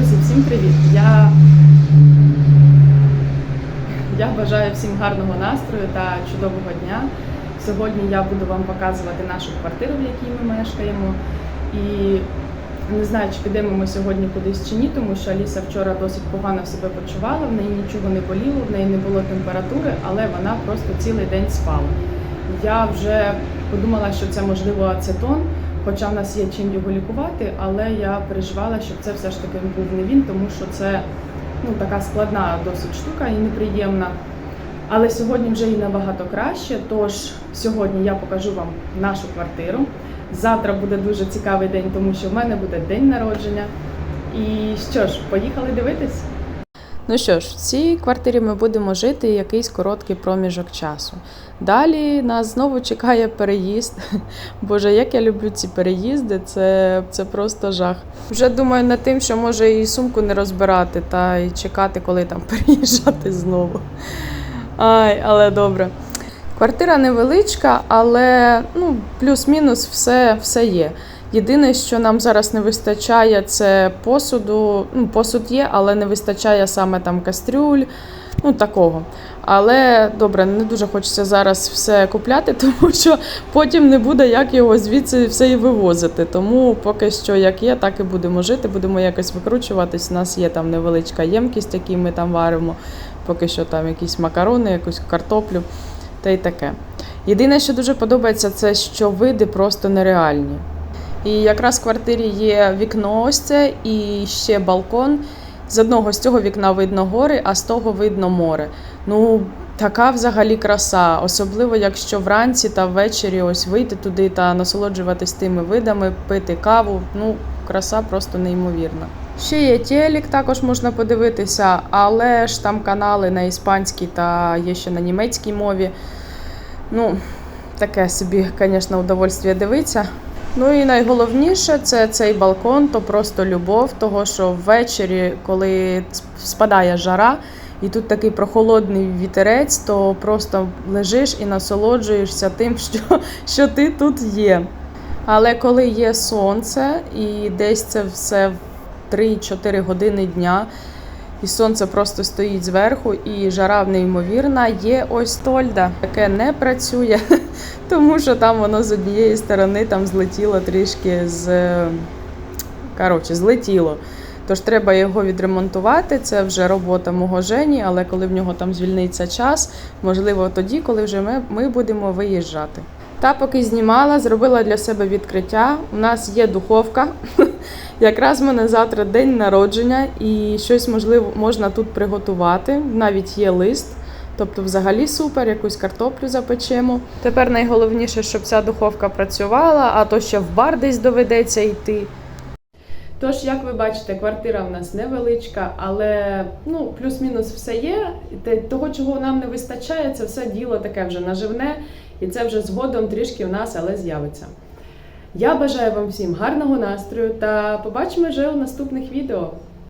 Друзі, всім привіт! Я, я бажаю всім гарного настрою та чудового дня. Сьогодні я буду вам показувати нашу квартиру, в якій ми мешкаємо. І не знаю, чи підемо ми сьогодні кудись чи ні, тому що Аліса вчора досить погано себе почувала, в неї нічого не боліло, в неї не було температури, але вона просто цілий день спала. Я вже подумала, що це можливо ацетон, хоча в нас є чим його лікувати, але я переживала, щоб це все ж таки був не він, тому що це ну, така складна досить штука і неприємна. Але сьогодні вже і набагато краще. Тож сьогодні я покажу вам нашу квартиру. Завтра буде дуже цікавий день, тому що в мене буде день народження. І що ж, поїхали дивитись? Ну що ж, в цій квартирі ми будемо жити якийсь короткий проміжок часу. Далі нас знову чекає переїзд. Боже, як я люблю ці переїзди, це, це просто жах. Вже думаю над тим, що може і сумку не розбирати та й чекати, коли там переїжджати знову. Ай, але добре. Квартира невеличка, але ну, плюс-мінус все, все є. Єдине, що нам зараз не вистачає, це посуду. Ну, посуд є, але не вистачає саме там кастрюль, ну такого. Але добре, не дуже хочеться зараз все купляти, тому що потім не буде як його звідси все і вивозити. Тому поки що як є, так і будемо жити, будемо якось викручуватись. У нас є там невеличка ємкість, яку ми там варимо. Поки що там якісь макарони, якусь картоплю та й таке. Єдине, що дуже подобається, це що види просто нереальні. І якраз в квартирі є вікно ось це і ще балкон. З одного з цього вікна видно гори, а з того видно море. Ну, така взагалі краса, особливо якщо вранці та ввечері ось вийти туди та насолоджуватись тими видами, пити каву. Ну, краса просто неймовірна. Ще є телек, також можна подивитися, але ж там канали на іспанській та є ще на німецькій мові. Ну, таке собі, звісно, удовольствие дивитися. Ну і найголовніше це цей балкон, то просто любов, того що ввечері, коли спадає жара, і тут такий прохолодний вітерець, то просто лежиш і насолоджуєшся тим, що, що ти тут є. Але коли є сонце, і десь це все в 3-4 години дня, і сонце просто стоїть зверху, і жара неймовірна, є ось тольда, яке не працює, тому що там воно з однієї сторони там злетіло трішки з. Коротше, злетіло. Тож треба його відремонтувати. Це вже робота мого жені, але коли в нього там звільниться час, можливо, тоді, коли вже ми, ми будемо виїжджати. Та поки знімала, зробила для себе відкриття. У нас є духовка. Якраз в мене завтра день народження, і щось можливо можна тут приготувати. Навіть є лист. Тобто, взагалі супер, якусь картоплю запечемо. Тепер найголовніше, щоб ця духовка працювала, а то ще в бар десь доведеться йти. Тож, як ви бачите, квартира в нас невеличка, але ну, плюс-мінус все є. Того, чого нам не вистачає, це все діло таке вже наживне, і це вже згодом трішки в нас, але з'явиться. Я бажаю вам всім гарного настрою та побачимо вже у наступних відео.